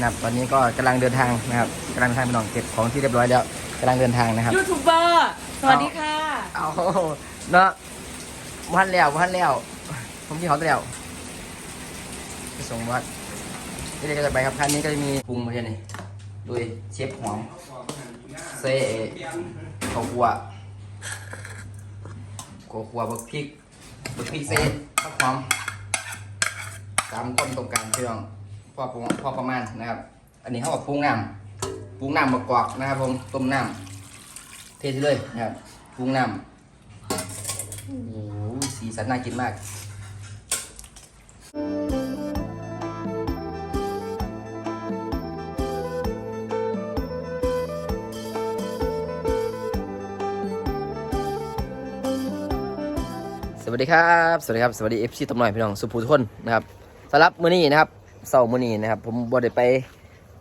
นะครับ ตอนนี้ก็กำลังเดินทางนะครับกำลังเดินทางไปหนองเก็บของที่เรียบร้อยแล้วกำลังเดินทางนะครับ ยูทูบเบอร์สวัสดีค่ะเอาเนาะพันแล้วพันแล้ว ผมที่เขาไปแล้วไปส่งวัดนี่เลยก็จะไปครับคันนี้ก็จะมีปรุงมาเช่นนี้โดยเชฟหอมเซ่ข้าวคั่วข้าวคั่วบักพริกบักพริกเซ่ข้าวหอมตามต้นตรงกลางพี่น้องพ อปรุงพอประมาณนะครับ อันนี้เขาบอกปรุงน้ำปรุงน้ำมะกอกนะครับ ผมต้มน้ำเทที่เลยนะครับปรุงน้ำโอ้โหสีสันน่ากินมากสวัสดีครับ สวัสดีครับ สวัสดีเอฟซีตบหน่อยพี่น้องสุภูทุกคนนะครับสำหรับมื้อนี้นะครับ เสาร์มื้อนี้นะครับ ผมบ่ได้ไป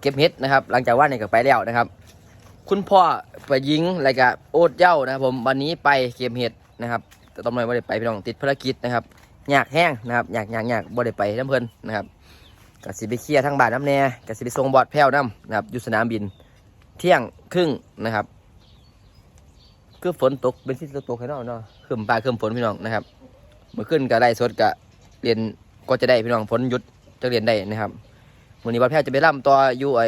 เก็บเห็ดนะครับ หลังจากว่านี่ก็ไปแล้วนะครับ คุณพ่อไปยิงอะไรกับโอ๊ตเย้านะครับ ผมวันนี้ไปเก็บเห็ดนะครับ แต่ต้นไม้บ่ได้ไปพี่น้องติดภารกิจนะครับอยากแห้งนะครับอยากอยากอยากบ่ได้ไปน้ำเพลินนะครับก็สิไปเคลียร์ทั้งบ้านน้ำแน่ก็สิไปส่งบอดแพ้วน้ำนะครับอยู่สนามบิน เที่ยงครึ่งนะครับคือฝนตกเป็นที่ตกๆให้น้องเนาะคืมปลาคืมฝนพี่น้องนะครับเมื่อขึ้นกับไล่สดกับเรียนก็จะได้พี่น้องฝนหยุด จะเรียนได้นะครับวันนี้บอดแพ้วจะไปร่ำต่ออยู่ไอ้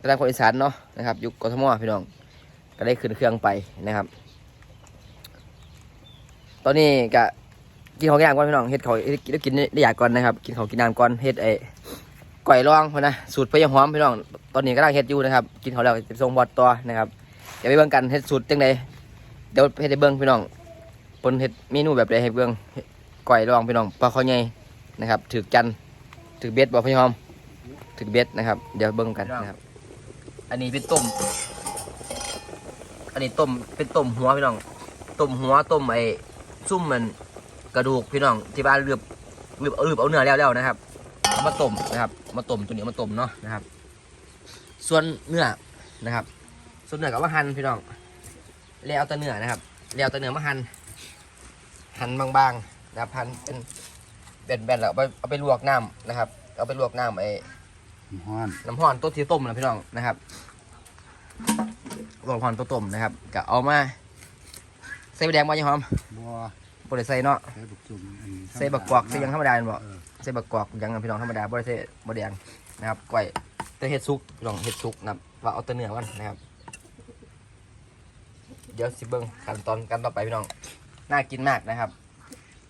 กระดานคนอีสานเนาะนะครับยุคกทมพี่น้อง ก็ได้ขึ้นเครื่องไปนะครับ ตอนนี้ก็กินของกินน้ำก่อนพี่น้องเฮ็ดเขาวเฮ็ดกินได้อยากก่อนนะครับ กินของกินน้ำก่อนเฮ็ดไอ้ก่อยรองพอนะสูตรไปยังหอมพี่น้องตอนนี้กำลังเฮ็ดอยู่นะครับกินเขาวแล้วจะส่งบอดต่อนะครับเดี๋ยวไปเบิ่งกันเฮ็ดสูตรจังใดเดี๋ยวเฮ็ดให้เบิ่งพี่น้องปนเฮ็ดเมนูแบบใดให้เบิ่งก่อยรองพี่น้องปลาข้าวใหญ่นะครับถือกัน ถือเบ็ดบ่พี่หอมถือเบ็ดนะครับ เดี๋ยวเบิ่งกันนะครับ อันนี้เป็นต้ม อันนี้ต้มเป็นต้มหัวพี่น้องต้มหัวต้มไอ้ซุ่มมันกระดูกพี่น้องที่บ้านเลือบเลือบเอาเลือบเอาเนื้อแล้วแล้วนะครับมาต้มนะครับ มาต้มตัวนี้อมาต้มเนาะนะครับ ส่วนเนื้อนะครับ ส่วนเนื้อก็มาหั่นพี่น้องแล้วเอาแต่เนื้อนะครับแล้วแต่เนื้อมาหั่นหั่นบางๆนะครับหั่นเป็น แบนๆแล้วเอาไปเอาไปลวกน้ำนะครับ เอาไปลวกน้ำไอ้ฮ้อนน้ำห่อนตัวที่ต้มนะพี่น้องนะครับลวกห่อนตัวต้มนะครับก็เอามาใส่ใบแดงบ่ยังหอมบัวบ่ได้ใส่เนาะใส่บักจุ่มอันนี้ใส่บักกวอกใส่หยังธรรมดาแม่นบ่เออใส่บักกอกหยังพี่น้องธรรมดาบ่ได้ใส่บ่แดงนะครับก้อยแต่เฮ็ดซุกพี่น้องเฮ็ดซุกนะครับว่าเอาแต่เนื้อมันนะครับ เดี๋ยวสิเบิ่งขั้นตอนกันต่อไปพี่น้องน่ากินมากนะครับ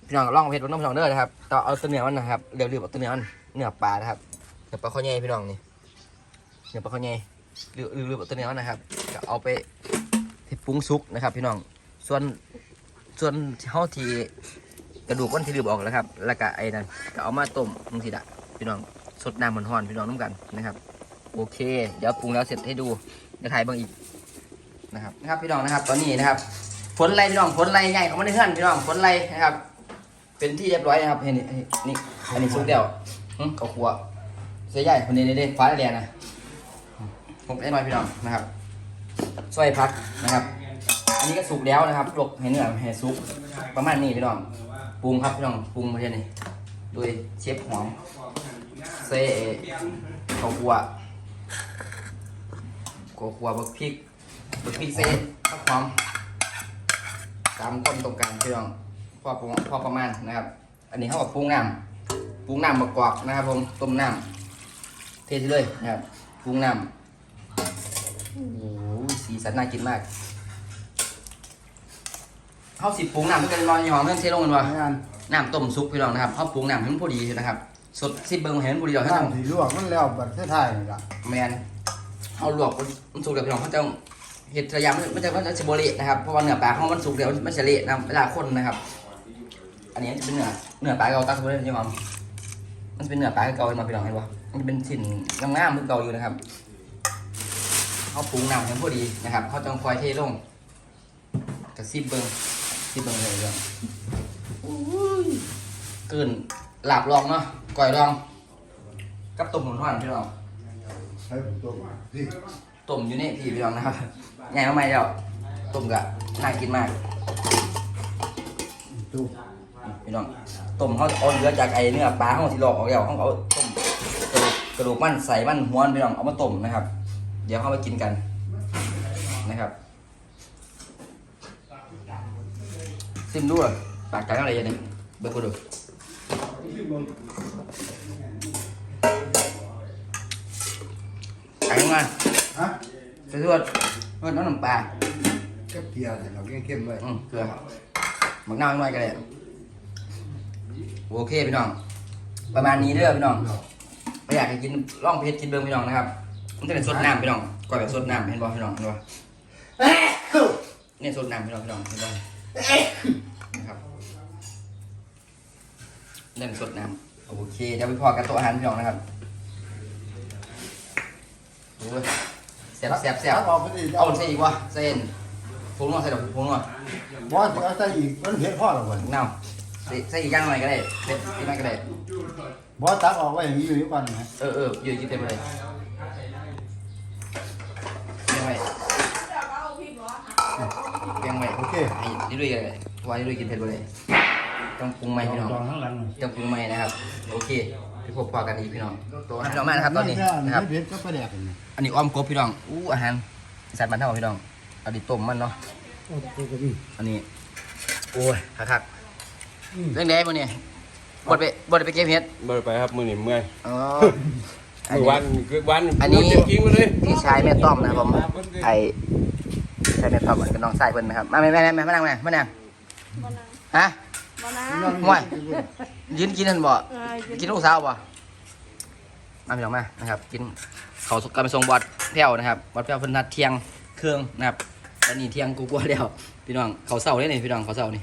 พี่น้องลองเอาเฮ็ดบนน้ำพี่น้องเด้อนะครับต่อเอาแต่เนื้อมันนะครับเดี๋ยวรีบเอาแต่เนื้อมันเนื้อปลานะครับเนื้อปลาข้อใหญ่พี่น้องนี่เนื้อปลาข้อใหญ่หรือหรือหรือเอาแต่เนื้อมันนะครับก็เอาไปเฮ็ดปรุงซุกนะครับ พี่น้องส่วนส่วนเฮาที่กระดูกมันที่ลืมออกแล้วครับ แล้วก็ไอ้นั่นก็เอามาต้มมึงสิดะพี่น้องสดน้ำมันห่อนพี่น้องน้ำกันนะครับโอเค เดี๋ยวปรุงแล้วเสร็จให้ดูเดี๋ยวถ่ายบางอีกนะครับนะครับพี่น้องนะครับ ตอนนี้นะครับฝนไรพี่น้องฝนไรใหญ่ของมันเพื่อนพี่น้องฝนไรนะครับ เป็นที่เรียบร้อยนะครับเห็นนี่นี่อันนี้ซุปเดียวหึเขาครัวเสียใหญ่คนนี้เด้ฟ้าแดงนะผมได้น้อยพี่น้องนะครับซอยพักนะครับ อันนี้ก็สุกแล้วนะครับลวกให้เนื้อให้สุกประมาณนี้พี่น้องปรุงครับพี่น้องปรุงมาเช่นนี้โดยเชฟหอมเซ่ข้าวคั่วข้าวคั่วบักพริกบักพริกเซ่ข้าวหอมตามก้นตรงกลางพี่น้อง พอประมาณพอประมาณนะครับ อันนี้เขาบอกปรุงน้ำปรุงน้ำมะกอกนะครับ ผมต้มน้ำเทที่เลยนะครับปรุงน้ำโอ้โหสีสันน่ากินมากเขาสิปรุงน้ำเพื่อกันรอยหอมเพื่อนเทลงกันวะไม่อันน้ำต้มซุปพี่น้องนะครับเขาปรุงน้ำให้มันพอดีนะครับสดซิบเบิ้งให้มันพอดีเราให้ต้องน้ำที่ลวกมันแล้วบัดท้ายๆนี่ล่ะแมนเขาลวกมันสุกแล้วพี่น้องเขาจะเห็ดระยำมันจะมันจะสิบเละนะครับเพราะว่าเนื้อปลาเขามันสุกแล้วมันจะเละนะเวลาคนนะครับ อันนี้จะเป็นเนื้อเนื้อปลาเก่าตั้งสมมติเลยพี่น้องมันจะเป็นเนื้อปลาเก่ามาพี่น้องเห็นปะมันจะเป็นชิ้นงามๆเหมือนเก่าอยู่นะครับเขาปรุงน้ำให้มันพอดีนะครับเขาจะคอยเทลงกระซิบเบิ้งซิบเบิ้งเลยเรื่องเกินหลับรองเนาะก่อยรอง กับต้มหมูทอดพี่น้องใส่บักจุ่มนี่ต้มอยู่นี่พี่พี่น้องนะครับง่ายมากไหมเดียวต้มกะน่ากินมากจุ่ม พี่น้องต้มเขาเอาเหลือจากไอ้เนื้อปลาเขาที่หลอกออกแล้วเขาเอาต้มกระดูกกระดูกมันใส่มันหัวมันพี่น้องเอามาต้มนะครับ เดี๋ยวเข้ามากินกันนะครับซิมดูอะปากกันอะไรอย่างนี้เบิกกูดูกันมาฮะใส่ส่วนเพิ่มน้ำน้ำปลาก็เกลียร์แต่เราเข้มๆไว้อืมเกลือหมักน้ำหน่อยก็ได้ โอเคพี่น้อง ประมาณนี้เด้อพี่น้องไม่อยากให้กินร่องเพชรกินเบิ้งพี่น้องนะครับมันจะเป็นสดน้ำพี่น้องก่อนแบบสดน้ำเห็นบ่พี่น้องเห็นบ่เนี่ยสดน้ำพี่น้องพี่น้องเห็นบ่นะครับเล่นสดน้ำโอเคเดี๋ยวไปพอกันโต๊ะอาหารพี่น้องนะครับโอ้ยแซ่บแซ่บแซ่บเอาไปดิเอาใส่อีกวะเส้นพุงนัวใส่ดอกพุงนัวบอสเอาใส่อีกมันเผ็ดพ่อหรอกวันเน่า ใส่ใส่อีกอย่างหน่อยก็ได้เผ็ดอีกหน่อยก็ได้บอสตักออกไว้อย่างนี้อยู่ก่อนนะเออเอออยู่กินเต็มเลยเพียงไว้เพียงไว้โอเคให้ดิลุยกันเลยเพราะว่าดิลุยกินเผ็ดไปเลยต้องปรุงใหม่พี่น้องจองทั้งหลังเลยต้องปรุงใหม่นะครับ โอเคไปพบปะกันอีกพี่น้องตัวพี่น้องมากนะครับตอนนี้นะครับเผ็ดก็ไปแดกกันนะอันนี้อ้อมกบพี่น้องอู้อาหารอีสัตว์บ้านเท่าพี่น้องเอาดิต้มมันเนาะ โอ้โหก็มีอันนี้ โอ้ยคักๆ เรื่องใดบ่เนี่ยบดไปบดไปเก็บเห็ดเบอร์ไปครับมือหนิเมื่อยอ๋ออันมือนี้วันคือวันอันนี้ เจ็บกิ้งมาเลยพี่ชายแม่ต้อมนะครับผมไอพี่ชายแม่ต้อมกับน้องชายเพิ่นนะครับมาแม่แม่แม่มานั่งแม่มานั่งฮะมานะห่วยยืนกินนั่นบ่ เออกินลูกสาวบ่มาพี่น้องมานะครับ กินเขากำลังส่งบอดแพ้วนะครับบอดแพ้วเพิ่นนัดเที่ยงเครื่องนะครับตอนนี้เที่ยงกูกลัวแล้วพี่น้องเขาเศร้าเลยนี่พี่น้องเขาเศร้านี่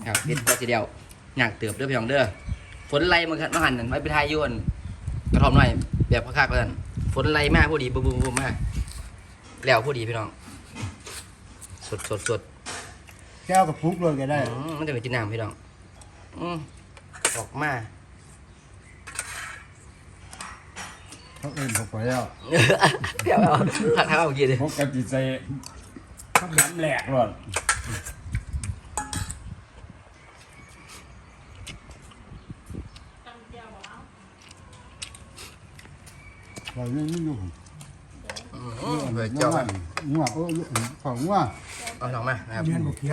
นะครับปิดก็ทีเดียวอ ยากเติบเด้อพี่น้องเด้อฝนไล่มันมาหันนั่นไว้ไปทายอยวนกระท่อมหน่อย แบบคักๆกันฝนไล่มาพอดีบึ้มๆๆมาแล้วพอดีพี่น้อง สดสดสดแก้วกับฟุกเลยก็ได้อืมมันจะไปกินน้ำพี่น้องอืมออกมาเขาเอ็นเขาไปแล้วเดี๋ยวเอาทักทายเอากินเลยพบกับจิตใจน้ำแหลกหลอด เราเนี่ยนี่อยู่อืมเผื่อเจ้ากันงัวเออของงัวเอาลองมานะครับ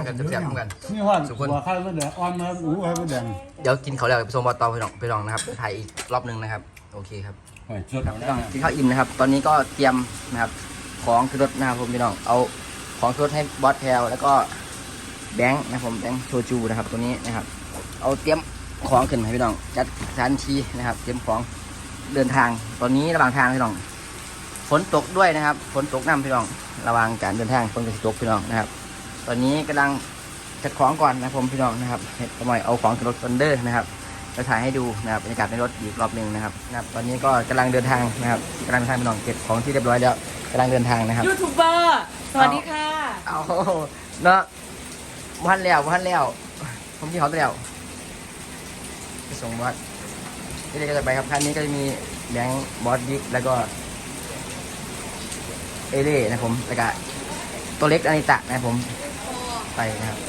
กันจะแซ่บๆเหมือนกัน นี่ว่าสุกคนหัวไข่มดแดงอ่อนมาหูไข่มดแดงเดี๋ยวกินเขาวแล้วไปส่งบอลตอไปลองไปลองนะครับไปถ่ายอีกรอบหนึงนะครับ โอเคครับหอยสดครัเอาบได้พี่น้องกินข้าวอิ่มนะครับ ตอนนี้ก็เตรียมนะครับของขึ้นรถนะครับผมพี่น้อง เอาของขึ้นรถให้บอสแพลวแล้วก็แบงค์นะครับผมแบงค์โชจูนะครับตัวนี้นะครับ เอาเตรียมของขึ้นให้พี่น้องจัดสถานที่นะครับ เตรียมของ เดินทางตอนนี้ระหว่างทางพี่น้องฝนตกด้วยนะครับฝนตกน้ำพี่น้องระหว่างการเดินทางฝนก็จะตกพี่น้องนะครับ ตอนนี้กำลังจัดของก่อนนะครับผมพี่น้องนะครับเฮ็ดประมาณเอาของขึ้นรถซันเดอร์นะครับจะถ่ายให้ดูนะครับบรรยากาศในรถอีกรอบหนึ่งนะครับนะครับตอนนี้ก็กำลังเดินทางนะครับกำลังเดินทางพี่น้องเก็บของที่เรียบร้อยแล้วกำลังเดินทางนะครับยูทูบเบอร์สวัสดีค่ะเอาเนาะพันแล้วพันแล้วผมที่เขาแล้วไปส่งบอ สที่นี่ก็จะไปครับคันนี้ก็จะมีแบงค์บอสบิ๊กแล้วก็เอเล่นะครับผมแล้วก็ตัวเล็กอนิตะนะครับผมไปนะครับ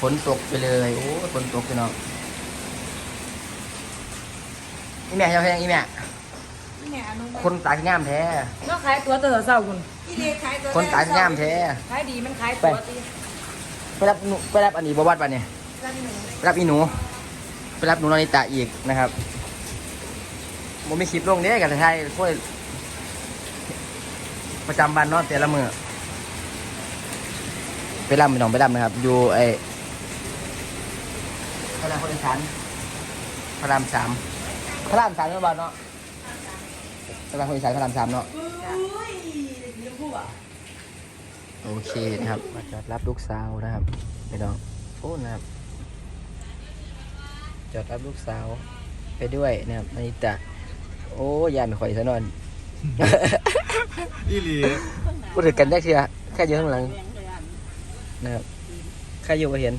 ฝนตกไปเลยโอ้ยฝนตกไปเนาะอีแม่ยังไงอีแม่แม่อนุคนตาที่งามแท้ก็ขายตัวเต๋อเศร้าคุณคนตาที่งามแท้ขายดีมันขายตัวตีไปรับหนูไปรับอันนี้บวัดปะเนี่ยกันหนูไปรับอีหนู ไปรับหนูนาริตะอีกนะครับผมมีคลิปลงเนี้ยกับไทยพวกประจำวันเนาะแต่ละมือไปรับไปน้องไปรับนะครับ อยู่ไอ้พระรามคนอีสานพระรามสามพระรามสามเนาะบ้านเนาะพระรามคนอีสานพระรามสามเนาะโอเคนะครับมาจอดรับลูกสาวนะครับไปน้องโอ้นะครับ จอดรับลูกสาวไปด้วยนะครับนานิตะ โอ้ยานข่อยซะนอน อีหลีพูดถึงกันได้เชียแค่อยู่ข้างหลังนะครับแค่อยู่ก็เห็น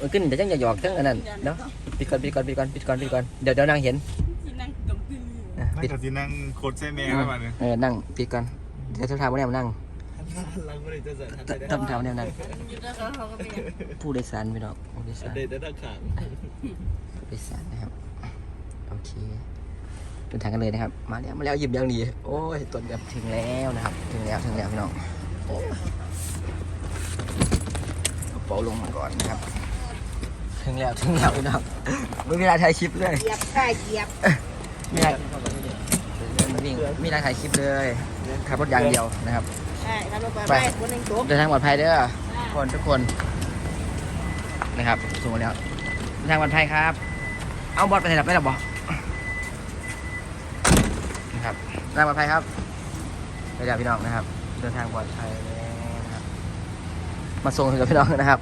มันขึ้นแต่จังอย่าหยอกทั้งอันนั้นเนาะปิดก่อนปิดก่อนปิดก่อนปิดก่อนปิดก่อนเดี๋ยวเดี๋ยวนางเห็นอะนั่งปิดกับที่นั่งโคตรเส้นแม่แล้วมาเนี่ยเออนั่งปิดก่อนเดี๋ยวทำทางวันนี้มานั่ง เราไม่ได้จะใส่ทันทำทางวันนี้มานั่งผู้โดยสารไปเนาะผู้โดยสารเด็ดได้ทั้งขางผู้โดยสารนะครับ โอเคดินทางกันเลยนะครับ มาแล้วมาแล้วหยิบอย่างดีโอ้ยตัวแบบถึงแล้วนะครับ ถึงแล้วถึงแล้วพี่น้องโอ้ยเอาเป๋าลงมาก่อนนะครับ ถึงแล้วถึงแล้วพี่น้องไม่มีเวลาถ่ายคลิปเลยเหยียบค่ะเหยียบมีอะไรมันวิ่งมีอะไรถ่ายคลิปเลยขับรถอย่างเดียวนะครับ ใช่ครับรถไปไปไปคนหนึ่งตัวเดินทางปลอดภัยเด้อทุกคนทุกคนนะครับส่งมาแล้วเดินทางปลอดภัยครับ เอาบอลไปไหนหลับได้หรอบอนะครับเดินทางปลอดภัยครับไปเดี๋ยวพี่น้องนะครับ เดินทางปลอดภัยแล้วนะครับมาส่งถึงกับพี่น้องนะครับ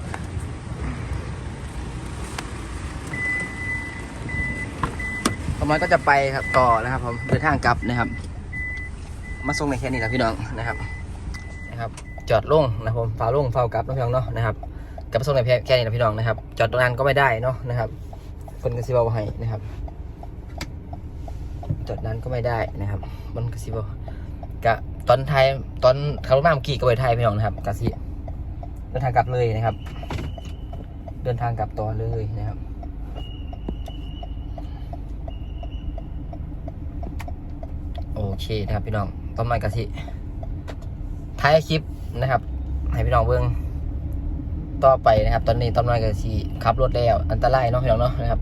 ผมมันก็จะไปครับต่อนะครับผมเดินทางกลับนะครับ มาส่งในแค่นี้แหละพี่น้องนะครับ นะครับ จอดลงนะครับผมฟ้าลงเฝ้ากลับนะพี่น้องเนาะนะครับกลับมาส่งในแค่นี้นะพี่น้องนะครับ จอดตรงนั้นก็ไม่ได้เนาะนะครับ คนกระซิบเอาให้นะครับ จอดนั้นก็ไม่ได้นะครับ มันกระซิบเอากะตอนไทยตอนขับรถมาเมื่อกี้ก็ไปไทยพี่น้องนะครับกะซิเดินทางกลับเลยนะครับ เดินทางกลับต่อเลยนะครับโอเคนะครับพี่น้องต้นไม้กะทิ ท้ายคลิปนะครับ ให้พี่น้องเบิ้งต่อไปนะครับ ตอนนี้ต้นไม้กะทิขับรถแล้ว อันตรายเนาะพี่น้องเนาะนะครับ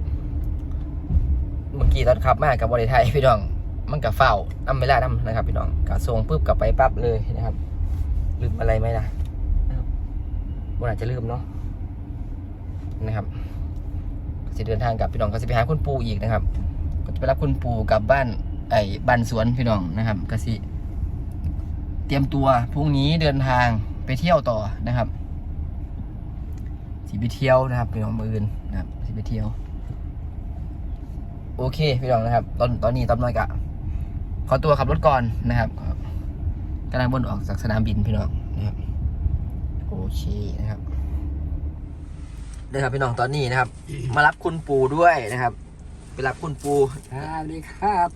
เมื่อกี้ตอนขับมากับบริไทยพี่น้อง มันกับเฝ้าน้ำเวลาน้ำนะครับ พี่น้องกะส่งปุ๊บกลับไปปั๊บเลยนะครับลืมอะไรไหมล่ะนะครับวันอาจจะลืมเนาะนะครับก็จเดินทางกับพี่น้องก็จะไปหาคุณปู่อีกนะครับ ก็จะไปรับคุณปู่กลับบ้านไอ้บ้านสวนพี่น้องนะครับก็สิ ตรียมตัวพรุ่งนี้เดินทางไปเที่ยวต่อนะครับสิไปเที่ยวนะครับพี่น้องมืออื่นนะครับสิไปเที่ยว โอเคพี่น้องนะครับ ตอนตอนนี้ตอนน้อยกะขอตัวขับรถก่อนนะครับกำลังบนออกจากสนามบินพี่น้องนะครับโอเคนะครับเด้ครับพี่น้องตอนนี้นะครับ มารับคุณปู่ด้วยนะครับไปรับคุณปู่ครับดีครับ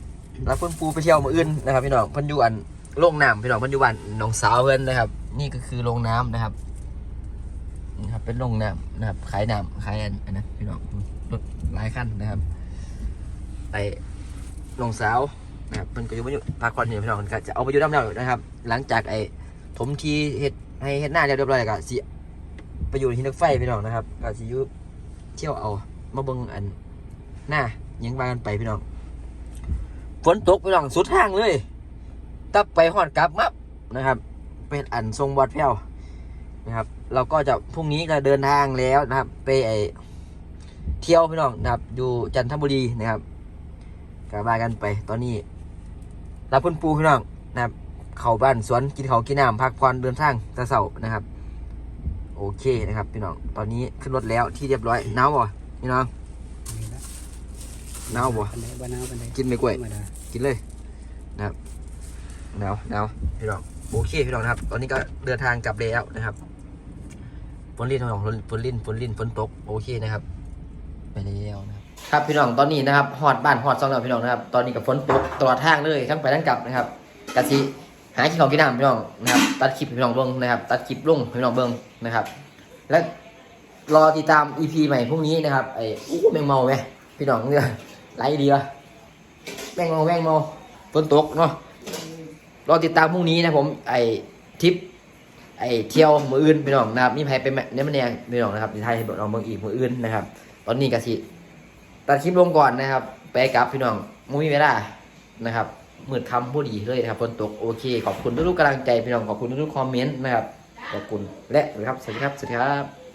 รับเพิ่นปูไปเที่ยวมืออื่นนะครับ พี่น้องเพิ่นอยู่อัน โรงน้ำพี่น้องเพิ่นอยู่บ้านหนองสาวเพิ่อนนะครับ นี่ก็คือโรงน้ำนะครับนี่ครับ เป็นโรงน้ำนะครับ ขายน้ำขายอันนนั้นพี่น้องรถหลายคันนะครับไอ้หนองสาวนะครับเพิ่นก็อยู่มาอยู่พักผ่อนอยู่พี่น้องเพิ่นก็จะเอาไปอยู่น้ำแล้วนะครับ หลังจากไอ้ถมทีเฮ็ดให้เฮ็ดหน้าเรียบร้อยก็สิไปอยู่ที่รถไฟพี่น้องนะครับก็สิอยู่เที่ยวเอามาเบิ่งอันหน้ายังว่ากันไปพี่น้องฝนตกไปหลังสุดทางเลย ตับไปหอดกลับมับนะครับ เป็นอันทรงวัดแพ้วนะครับ เราก็จะพรุ่งนี้จะเดินทางแล้วนะครับ ไปไอเที่ยวพี่น้องนะครับ อยู่จันทบุรีนะครับกลับมากันไป ตอนนี้รับพุ่นปูพี่น้องนะครับ เข้าบ้านสวนกินเขาวกินน้ำพักผ่อนเดินทางแตะเสานะครับ โอเคนะครับพี่น้องตอนนี้ขึ้นรถแล้วที่เรียบร้อยหนาวบ่พี่น้องหนาวบ่บันไดบ้านน้าบันไดกินไม่กล้วยธรรมดากินเลยนะครับ หนาวหนาวพี่น้องโอเคพี่น้องนะครับ ตอนนี้ก็เดินทางกลับแล้วนะครับฝนลินพี่น้องฝนลินฝนลินฝนตกโอเคนะครับ ไปแล้วนะครับครับพี่น้องตอนนี้นะครับฮอดบ้านฮอดซองแล้วพี่น้องนะครับ ตอนนี้กับฝนตกตลอดทางเลยทั้งไปทั้งกลับนะครับกะสิหากินของกินน้ำพี่น้องนะครับ ตัดคลิปให้พี่น้องเบิ้งนะครับ ตัดคลิปลงให้พี่น้องเบิ้งนะครับ และรอติดตาม EP ใหม่พรุ่งนี้นะครับไอ้อู้แมงเมาไหมพี่น้องเนี่ยไรดีวะแม่งเมาแม่งเมาฝนตกเนาะ รอติดตามพรุ่งนี้นะผมไอทริปไอเที่ยวมืออื่นพี่น้องนะครับมีใครไปเนี่ยมันเนี่ยพี่น้องนะครับที่ไทยให้น้องเมืองอีกมืออื่นนะครับ ตอนนี้กะสิตัดคลิปลงก่อนนะครับ ไปกลับพี่น้องมุ้ยเวลานะครับมืดคำพูดดีเลยนะครับฝนตกโอเค ขอบคุณทุกๆกำลังใจพี่น้องขอบคุณทุกๆคอมเมนต์นะครับขอบคุณและสวัสดีครับสวัสดีครับสวัสดีครับ